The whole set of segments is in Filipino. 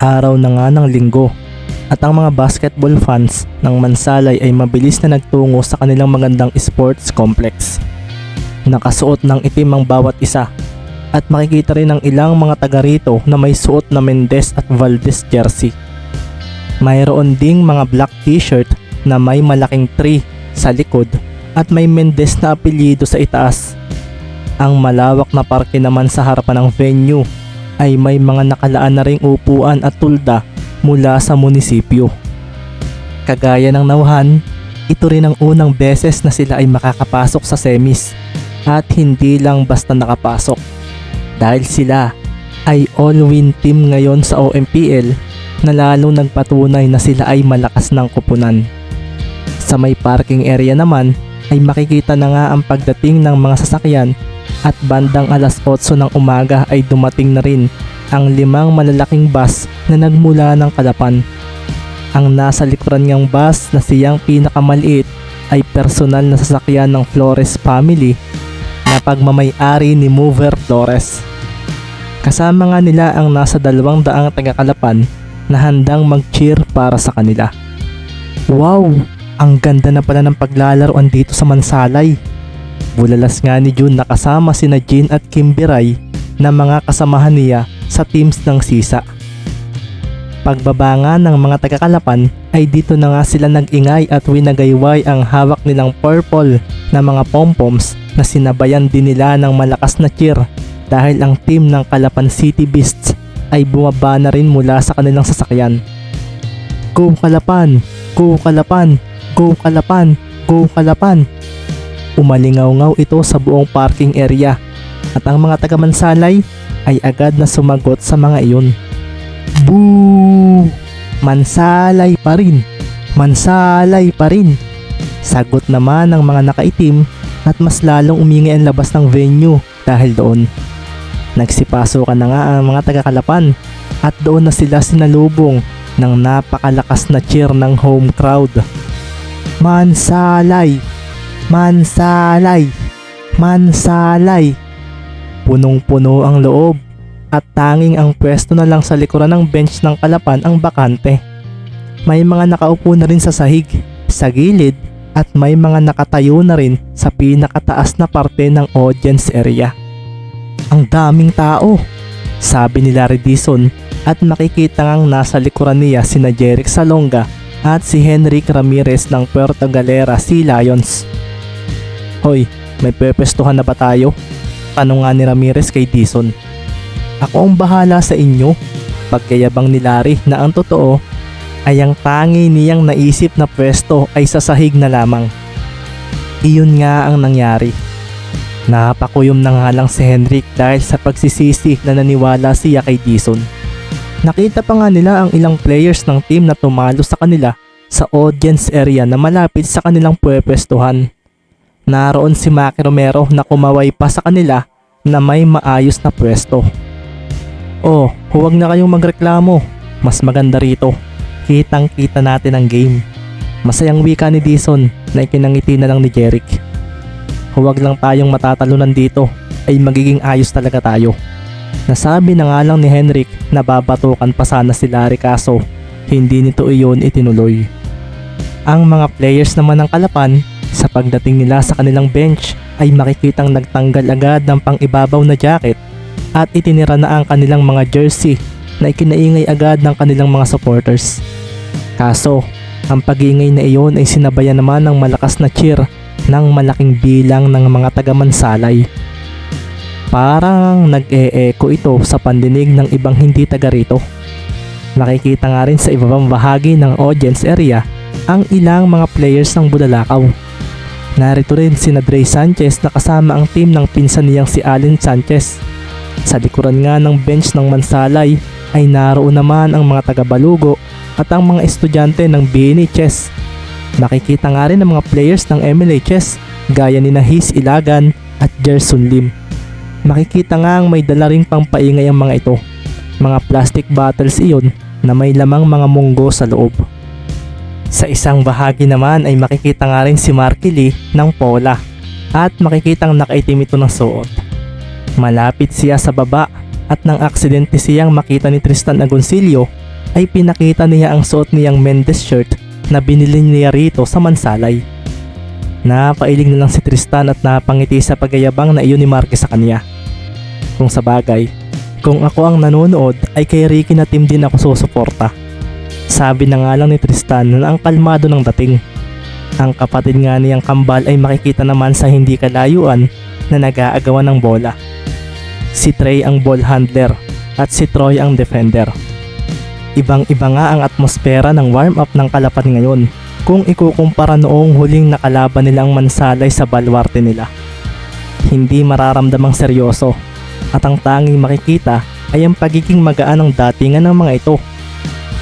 Araw na nga ng linggo at ang mga basketball fans ng Mansalay ay mabilis na nagtungo sa kanilang magandang sports complex. Nakasuot ng itim ang bawat isa at makikita rin ang ilang mga taga rito na may suot na Mendez at Valdez jersey. Mayroon ding mga black t-shirt na may malaking tree sa likod at may Mendez na apelyido sa itaas. Ang malawak na parke naman sa harapan ng venue ay may mga nakalaan na ring upuan at tulda mula sa munisipyo. Kagaya ng nauhan, ito rin ang unang beses na sila ay makakapasok sa semis at hindi lang basta nakapasok. Dahil sila ay all-win team ngayon sa OMPL na lalong nagpatunay na sila ay malakas ng kupunan. Sa may parking area naman ay makikita na nga ang pagdating ng mga sasakyan at bandang alas 8 ng umaga ay dumating na rin ang limang malalaking bus na nagmula ng Kalapan. Ang nasa likuran niyang bus na siyang pinakamaliit ay personal na sasakyan ng Flores family na pagmamayari ni Mover Flores. Kasama nga nila ang nasa dalawang daang taga-Kalapan na handang mag-cheer para sa kanila. Wow! Ang ganda na pala ng paglalaroan dito sa Mansalay. Bulalas nga ni June nakasama sina Jean at Kimberay na mga kasamahan niya sa teams ng Sisa. Pagbaba nga ng mga taga-Kalapan ay dito na nga sila nag-ingay at winagayway ang hawak nilang purple na mga pompoms na sinabayan din nila ng malakas na cheer dahil ang team ng Kalapan City Beasts ay bumaba na rin mula sa kanilang sasakyan. Go Kalapan! Go Kalapan! Go Kalapan! Go Kalapan! Umalingaw-ngaw ito sa buong parking area at ang mga taga-Mansalay ay agad na sumagot sa mga iyon. Boo! Mansalay pa rin! Mansalay pa rin! Sagot naman ng mga nakaitim at mas lalong umingi ang labas ng venue dahil doon. Nagsipasok na nga ang mga taga-Kalapan at doon na sila sinalubong ng napakalakas na cheer ng home crowd. Mansalay! Mansalay! Mansalay! Punong-puno ang loob at tanging ang pwesto na lang sa likuran ng bench ng Kalapan ang bakante. May mga nakaupo na rin sa sahig, sa gilid at may mga nakatayo na rin sa pinakataas na parte ng audience area. Ang daming tao, sabi ni Larry Dison at makikita ngang nasa likuran niya sina Jeric Salonga at si Henrik Ramirez ng Puerto Galera Sea Lions. Hoy, may pepestuhan na ba tayo? Tanong nga ni Ramirez kay Dison. Ako ang bahala sa inyo. Pagkayabang ni Larry na ang totoo ay ang tangi niyang naisip na pwesto ay sa sahig na lamang. Iyon nga ang nangyari. Napakuyom na nga lang si Henrik dahil sa pagsisisi na naniwala siya kay Dison. Nakita pa nga nila ang ilang players ng team na tumalo sa kanila sa audience area na malapit sa kanilang pwepwestuhan. Naroon si Maki Romero na kumaway pa sa kanila na may maayos na pwesto. Oh, huwag na kayong magreklamo. Mas maganda rito. Kitang kita natin ang game. Masayang wika ni Dison na ikinangiti na lang ni Jeric. Huwag lang tayong matatalunan dito ay magiging ayos talaga tayo. Nasabi na nga lang ni Henrik na babatukan pa sana si Larry kaso hindi nito iyon itinuloy. Ang mga players naman ng Kalapan sa pagdating nila sa kanilang bench ay makikitang nagtanggal agad ng pang-ibabaw na jacket at itinira na ang kanilang mga jersey na ikinaingay agad ng kanilang mga supporters. Kaso, ang pagingay na iyon ay sinabayan naman ng malakas na cheer ng malaking bilang ng mga taga-mansalay. Parang nag-e-echo ito sa pandinig ng ibang hindi taga rito. Nakikita nga rin sa ibabang bahagi ng audience area ang ilang mga players ng Budalakaw. Narito rin si Dre Sanchez na kasama ang team ng pinsan niyang si Allen Sanchez. Sa likuran nga ng bench ng Mansalay ay naroon naman ang mga taga-Balugo at ang mga estudyante ng BNI Chess. Nakikita nga rin ang mga players ng MLA Chess gaya ni Nahis Ilagan at Gerson Lim. Makikita nga ang may dala ring pampaingay ang mga ito. Mga plastic bottles iyon na may lamang mga munggo sa loob. Sa isang bahagi naman ay makikita nga rin si Marky Lee ng Pola at makikitang nakaitim ito ng suot. Malapit siya sa baba at nang aksidente siyang makita ni Tristan Agoncillo ay pinakita niya ang suot niyang Mendes shirt na binili niya rito sa Mansalay. Napailing na lang si Tristan at napangiti sa pagyayabang na iyon ni Marquez sa kanya. Kung sa bagay, kung ako ang nanonood ay kay Ricky na team din ako susuporta. Sabi na nga lang ni Tristan na ang kalmado ng dating. Ang kapatid nga niyang kambal ay makikita naman sa hindi kalayuan na nag-aagawan ng bola. Si Trey ang ball handler at si Troy ang defender. Ibang-iba nga ang atmosfera ng warm-up ng kalapan ngayon kung ikukumpara noong huling nakalaban nilang mansalay sa balwarte nila. Hindi mararamdamang seryoso at ang tanging makikita ay ang pagiging magaan ng datingan ng mga ito.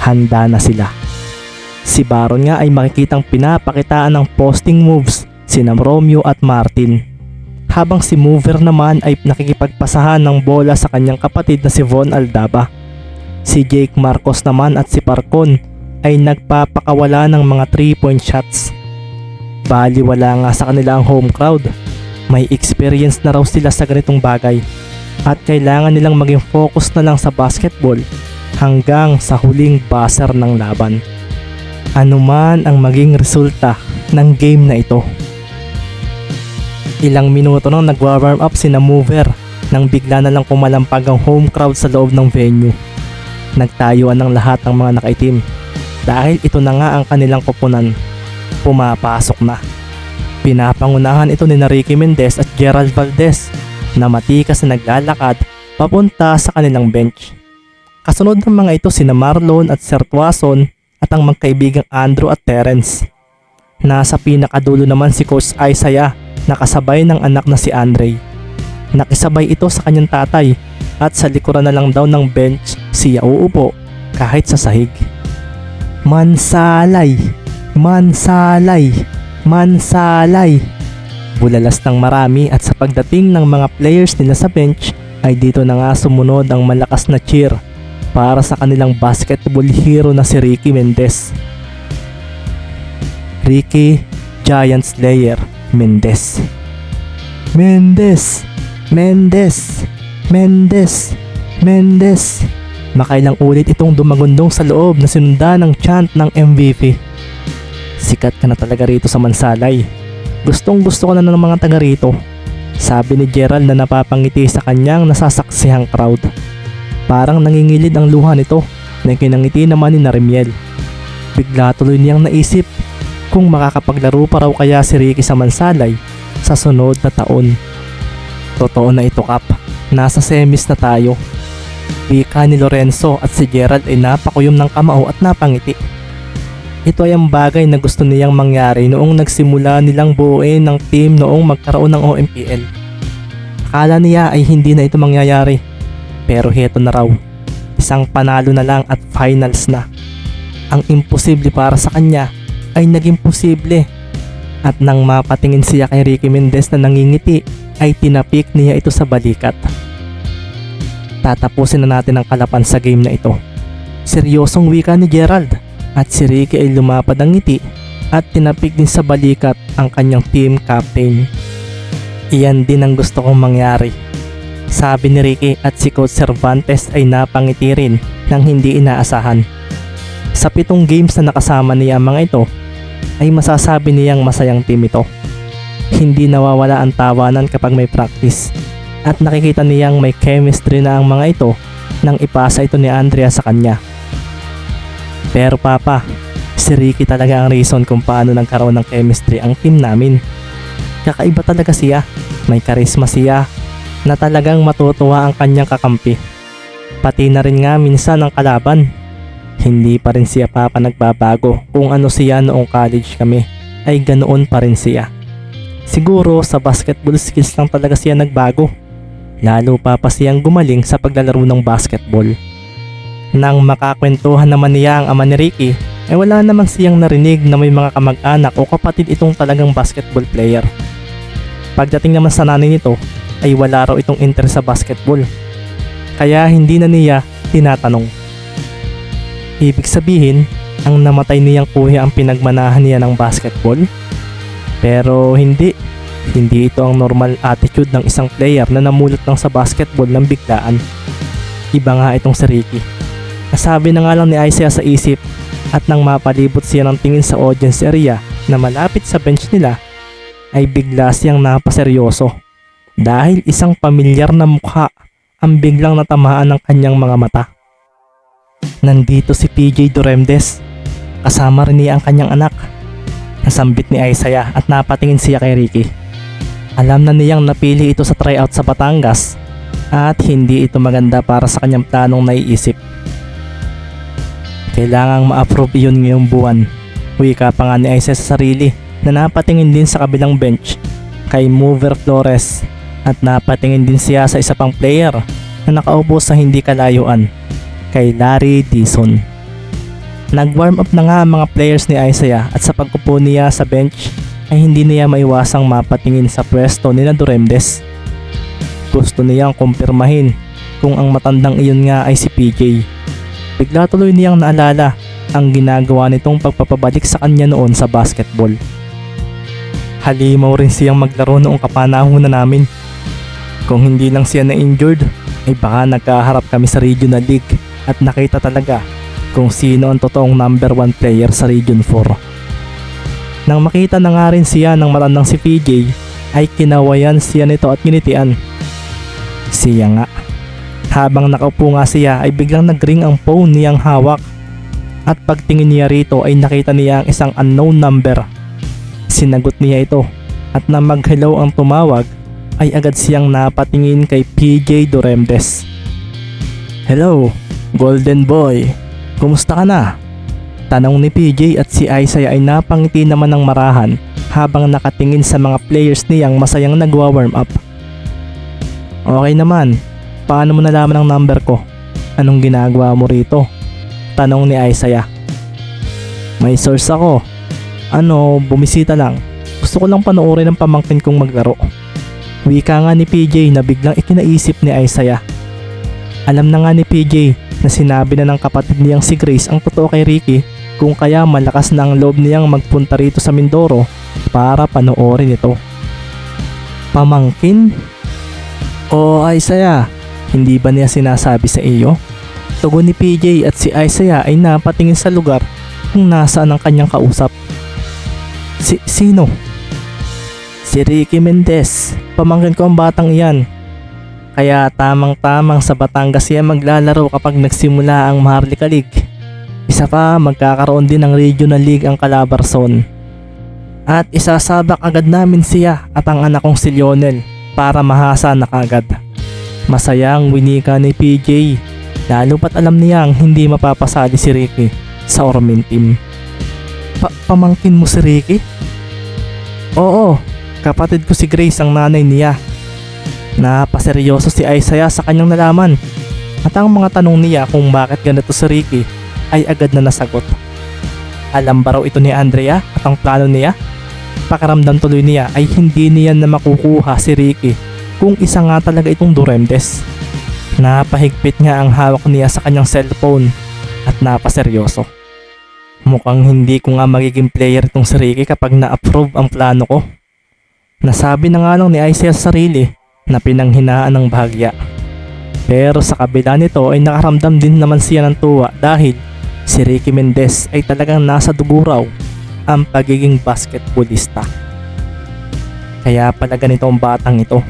Handa na sila. Si Baron nga ay makikitang pinapakitaan ng posting moves sina Romeo at Martin. Habang si Mover naman ay nakikipagpasahan ng bola sa kanyang kapatid na si Von Aldaba. Si Jake Marcos naman at si Parcon ay nagpapakawala ng mga 3-point shots. Bali wala nga sa kanila ang home crowd. May experience na raw sila sa ganitong bagay at kailangan nilang maging focus na lang sa basketball hanggang sa huling buzzer ng laban. Ano man ang maging resulta ng game na ito. Ilang minuto nang nagwa-warm up si na Mover nang bigla na lang kumalampag ang home crowd sa loob ng venue. Nagtayuan ng lahat ng mga nakaitim dahil ito na nga ang kanilang koponan. Pumapasok na. Pinapangunahan ito ni Ricky Mendez at Gerald Valdez na matikas na naglalakad papunta sa kanilang bench. Kasunod ng mga ito sina Marlon at Sir Tuason at ang magkaibigang Andrew at Terence. Nasa pinakadulo naman si Coach Isaiah na kasabay ng anak na si Andre. Nakisabay ito sa kanyang tatay at sa likuran na lang daw ng bench siya uupo kahit sa sahig. Mansalay! Mansalay! Mansalay! Bulalas ng marami at sa pagdating ng mga players nila sa bench ay dito na nga sumunod ang malakas na cheer para sa kanilang basketball hero na si Ricky Mendez. Ricky Giant Slayer Mendez. Mendez! Mendez! Mendez! Mendez! Makailang ulit itong dumagundong sa loob na sinundan ng chant ng MVP. Sikat ka na talaga rito sa Mansalay. Gustong gusto ko na ng mga taga rito. Sabi ni Gerald na napapangiti sa kanyang nasasaksihang crowd. Parang nangingilid ang luha nito na kinangiti naman ni Narimiel. Bigla tuloy niyang naisip kung makakapaglaro pa raw kaya si Ricky sa Mansalay sa sunod na taon. Totoo na ito kap, nasa semis na tayo. Wika ni Lorenzo at si Gerald ay napakuyom ng kamao at napangiti. Ito ay ang bagay na gusto niyang mangyari noong nagsimula nilang buuin ng team noong magkaroon ng OMPL. Akala niya ay hindi na ito mangyayari. Pero heto na raw. Isang panalo na lang at finals na. Ang imposible para sa kanya ay naging posible. At nang mapatingin siya kay Ricky Mendez na nangingiti ay tinapik niya ito sa balikat. Tatapusin na natin ang kalapan sa game na ito. Seryosong wika ni Gerald at si Ricky ay lumapad ang ngiti at tinapik din sa balikat ang kanyang team captain. Iyan din ang gusto kong mangyari. Sabi ni Ricky at si Coach Cervantes ay napangiti rin nang hindi inaasahan. Sa pitong games na nakasama niya ang mga ito, ay masasabi niyang masayang team ito. Hindi nawawala ang tawanan kapag may practice at nakikita niyang may chemistry na ang mga ito nang ipasa ito ni Andrea sa kanya. Pero papa, si Ricky talaga ang reason kung paano nagkaroon ng chemistry ang team namin. Kakaiba talaga siya, may karisma siya na talagang matutuwa ang kanyang kakampi. Pati na rin nga minsan ang kalaban. Hindi pa rin siya papa nagbabago kung ano siya noong college kami ay ganoon pa rin siya. Siguro sa basketball skills lang talaga siya nagbago. Lalo pa pa siyang gumaling sa paglalaro ng basketball. Nang makakwentuhan naman niya ang ama ni Ricky, ay wala namang siyang narinig na may mga kamag-anak o kapatid itong talagang basketball player. Pagdating naman sa nanay nito, ay wala raw itong interest sa basketball. Kaya hindi na niya tinatanong. Ibig sabihin, ang namatay niyang kuya ang pinagmanahan niya ng basketball? Pero hindi. Hindi ito ang normal attitude ng isang player na namulot lang sa basketball ng biglaan. Iba nga itong si Ricky. Nasabi na nga lang ni Isaiah sa isip at nang mapalibot siya ng tingin sa audience area na malapit sa bench nila ay bigla siyang napaseryoso dahil isang pamilyar na mukha ang biglang natamaan ng kanyang mga mata. Nandito si PJ Doremdes kasama rin niya ang kanyang anak. Nasambit ni Isaiah at napatingin siya kay Ricky. Alam na niyang napili ito sa tryout sa Batangas at hindi ito maganda para sa kanyang planong naiisip. Kailangang ma-approve iyon ngayong buwan. Wika pa nga ni Isaiah sa sarili na napatingin din sa kabilang bench kay Mover Flores at napatingin din siya sa isa pang player na nakaupo sa hindi kalayuan kay Larry Dison. Nag-warm up na nga ang mga players ni Isaiah at sa pagkupo niya sa bench ay hindi niya maiwasang mapatingin sa pwesto ni Duremdes. Gusto niyang kumpirmahin kung ang matandang iyon nga ay si PJ. Bigla tuloy niyang naalala ang ginagawa nitong pagpapabalik sa kanya noon sa basketball. Halimaw rin siyang maglaro noong kapanahonan namin. Kung hindi lang siya na-injured, ay baka nagkaharap kami sa Regional League at nakita talaga kung sino ang totoong number 1 player sa Region 4. Nang makita na nga rin siya ng matandang si PJ, ay kinawayan siya nito at ginitian. Siya nga. Habang nakaupo nga siya ay biglang nagring ang phone niyang hawak. At pagtingin niya rito ay nakita niya ang isang unknown number. Sinagot niya ito at na mag-hello ang tumawag ay agad siyang napatingin kay PJ Doremdes. Hello, Golden Boy. Kumusta ka na? Tanong ni PJ at si Isaiah ay napangiti naman ng marahan habang nakatingin sa mga players niyang masayang nagwa-warm up. Okay naman, paano mo nalaman ang number ko? Anong ginagawa mo rito? Tanong ni Isaiah. May source ako. Ano, bumisita lang. Gusto ko lang panoorin ng pamangkin kong maglaro. Wika nga ni PJ na biglang ikinaisip ni Isaiah. Alam na nga ni PJ na sinabi na ng kapatid niyang si Grace ang totoo kay Ricky kung kaya malakas na ang loob niyang magpunta rito sa Mindoro para panoorin ito. Pamangkin? Oo Isaiah, hindi ba niya sinasabi sa iyo? Tugon ni PJ at si Isaiah ay napatingin sa lugar kung nasaan ang kanyang kausap. Si sino? Si Ricky Mendez. Pamangkin ko ang batang iyan. Kaya tamang-tamang sa Batangas siya maglalaro kapag nagsimula ang Maharlika League. Isa pa, magkakaroon din ng Regional League ang Calabarzon. At isasabak agad namin siya at ang anak kong si Lionel para mahasa na kagad. Masayang winika ni PJ lalo pat alam niyang hindi mapapasali si Ricky sa Ormin team. Pa- pamangkin mo si Ricky? Oo, kapatid ko si Grace ang nanay niya. Napaseryoso si Isaiah sa kanyang nalaman. At ang mga tanong niya kung bakit ganito si Ricky ay agad na nasagot. Alam ba raw ito ni Andrea at ang plano niya? Pakaramdam tuloy niya ay hindi niya na makukuha si Ricky kung isa nga talaga itong Duremdes. Napahigpit nga ang hawak niya sa kanyang cellphone at napaseryoso. Mukhang hindi ko nga magiging player itong si Ricky kapag na-approve ang plano ko. Nasabi na nga lang ni Isaiah sa sarili na pinanghinaan ng bahagya. Pero sa kabila nito ay nakaramdam din naman siya ng tuwa dahil si Ricky Mendez ay talagang nasa dugo raw ang pagiging basketballista. Kaya pala ganito ang batang ito.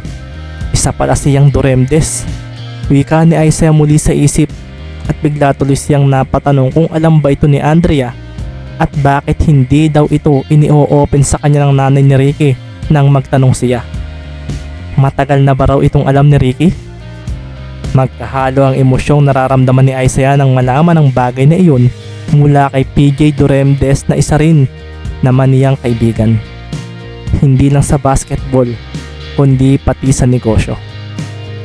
Isa pala siyang Duremdes. Wika ni Isaiah muli sa isip at bigla tuloy siyang napatanong kung alam ba ito ni Andrea at bakit hindi daw ito ini-open sa kanya ng nanay ni Ricky nang magtanong siya. Matagal na ba raw itong alam ni Ricky? Magkahalo ang emosyong nararamdaman ni Isaiah nang malaman ang bagay na iyon mula kay PJ Duremdes na isa rin naman niyang kaibigan. Hindi lang sa basketball, kundi pati sa negosyo.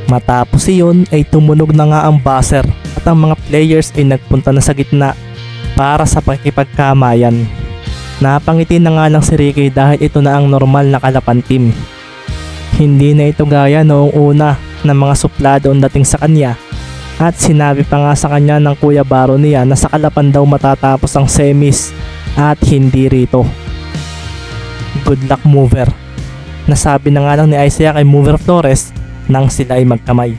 Matapos iyon ay tumunog na nga ang buzzer at ang mga players ay nagpunta na sa gitna para sa pakipagkamayan. Napangiti na nga lang si Ricky dahil ito na ang normal na kalapan team. Hindi na ito gaya noong una ng mga suplado ang dating sa kanya at sinabi pa nga sa kanya ng kuya baro niya na sa kalapan daw matatapos ang semis at hindi rito. Good luck mover. Nasabi na nga lang ni Isaiah kay Mover Flores nang sila ay magkamay.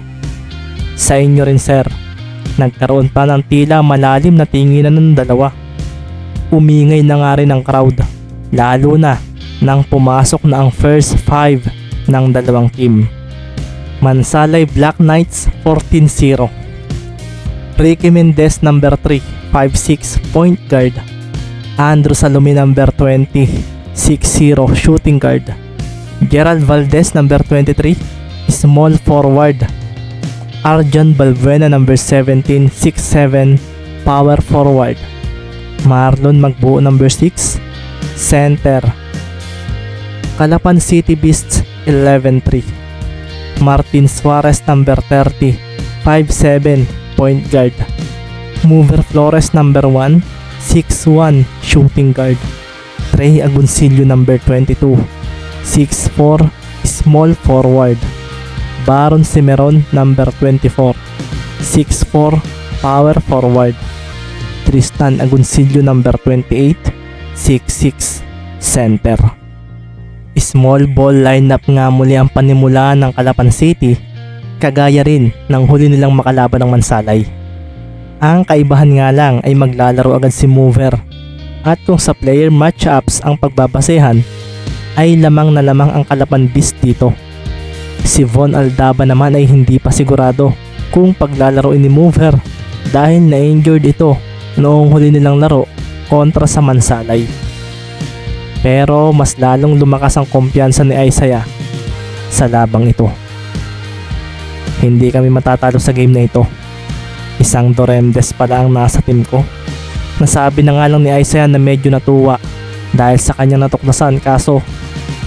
Sa inyo rin sir. Nagkaroon pa ng tila malalim na tinginan ng dalawa. Umingay na nga rin ang crowd, lalo na nang pumasok na ang first five ng dalawang team. Mansalay Black Knights 14-0. Ricky Mendez number 3, 5'6 point guard. Andrew Salome number 20, 6'0 shooting guard. Gerald Valdez number 23, small forward. Arjan Balbuena number 17, 6'7 power forward. Marlon Magbuo number 6, center. Calapan City Beasts 11-3. Martin Suarez number 30, 5'7 point guard. Mover Flores number 1, 6'1 shooting guard. Trey Agoncillo number 22, 6'4 small forward. Baron Cimeron number 24, 6'4 power forward. Tristan Agoncillo number 28, 6'6 center. Small ball lineup nga muli ang panimula ng Calapan City, kagaya rin ng huli nilang makalaban ng Mansalay. Ang kaibahan nga lang ay maglalaro agad si Mover at kung sa player matchups ang pagbabasehan ay lamang na lamang ang Kalapan Beast dito. Si Von Aldaba naman ay hindi pa sigurado kung paglalaroin ni Mover dahil na-injured ito noong huli nilang laro kontra sa Mansalay. Pero mas lalong lumakas ang kumpiyansa ni Isaiah sa labang ito. Hindi kami matatalo sa game na ito. Isang Doremdes pala ang nasa team ko. Nasabi na nga lang ni Isaiah na medyo natuwa dahil sa kanyang natuklasan kaso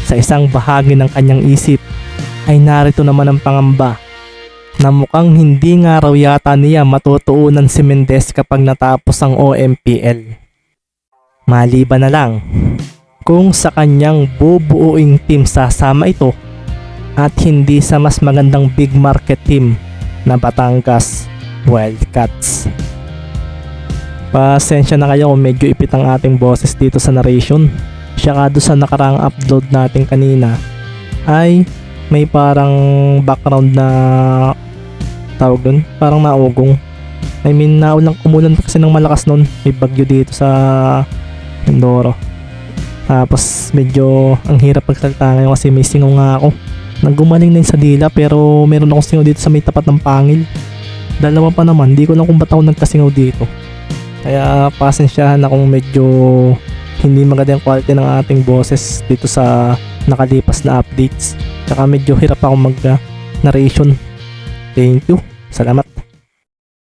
sa isang bahagi ng kanyang isip ay narito naman ang pangamba na mukhang hindi nga raw yata niya matutuunan si Mendez kapag natapos ang OMPL. Maliban na lang kung sa kanyang bubuuing team sasama ito at hindi sa mas magandang big market team na Batangas Wildcats. Pasensya na kayo kung medyo ipit ang ating boses dito sa narration. Siya sa nakarang upload natin kanina ay may parang background na tawag dun, parang naugong. I mean, naulang umulan kasi ng malakas nun. May bagyo dito sa Mindoro. Tapos medyo ang hirap pagsalita ngayon kasi may singaw nga ako. Naggumaling na sa dila pero meron akong singaw dito sa may tapat ng pangil. Dalawa pa naman, di ko lang kung ba't ako nagkasingaw dito. Kaya pasensyahan akong medyo hindi maganda yung quality ng ating boses dito sa nakalipas na updates. Tsaka medyo hirap ako mag uh, narration. Thank you. Salamat.